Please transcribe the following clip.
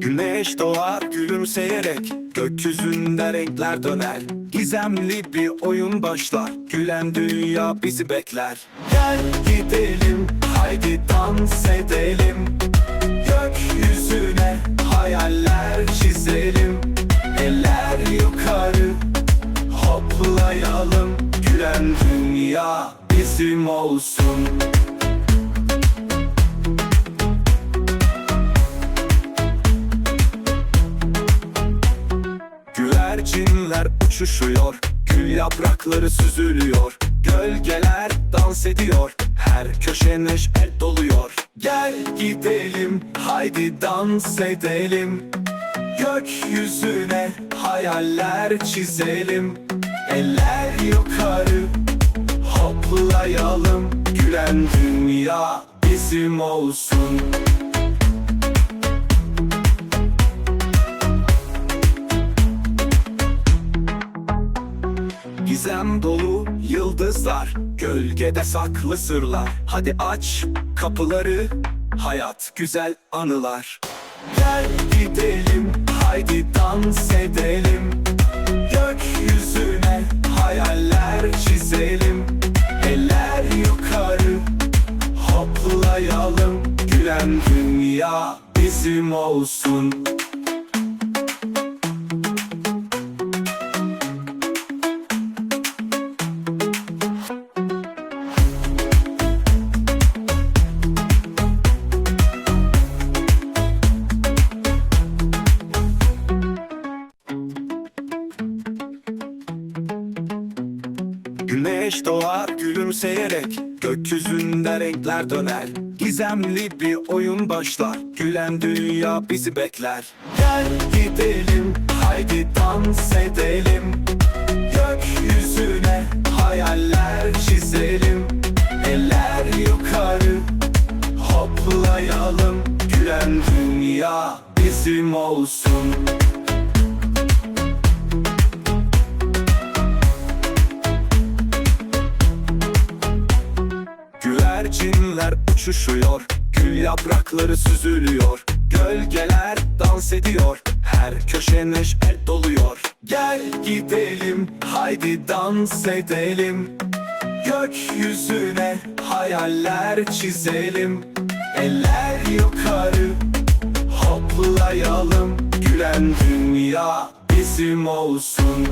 Güneş doğar gülümseyerek Gökyüzünde renkler döner. Gizemli bir oyun başlar Gülen dünya bizi bekler. Gel gidelim Haydi dans edelim. Gökyüzüne Hayaller çizelim. Eller yukarı Hoplayalım. Gülen dünya bizim olsun. Güvercinler uçuşuyor Gül yaprakları süzülüyor Gölgeler dans ediyor Her köşe neşe doluyor. Gel gidelim haydi dans edelim. Gökyüzüne hayaller çizelim. Eller yukarı hoplayalım. Gülen dünya bizim olsun Gizem dolu yıldızlar Gölgede saklı sırlar. Hadi aç kapıları Hayat güzel anılar. Gel gidelim Haydi dans edelim. Gökyüzüne hayaller çizelim. Eller yukarı Hoplayalım. Gülen dünya bizim olsun Güneş doğar gülümseyerek Gökyüzünde renkler döner. Gizemli bir oyun başlar Gülen dünya bizi bekler. Gel gidelim haydi dans edelim. Gökyüzüne hayaller çizelim. Eller yukarı hoplayalım. Gülen dünya bizim olsun Güvercinler uçuşuyor. Gül yaprakları süzülüyor. Gölgeler dans ediyor. Her köşe neşe doluyor. Gel gidelim haydi dans edelim. Gökyüzüne hayaller çizelim. Eller yukarı hoplayalım. Gülen dünya bizim olsun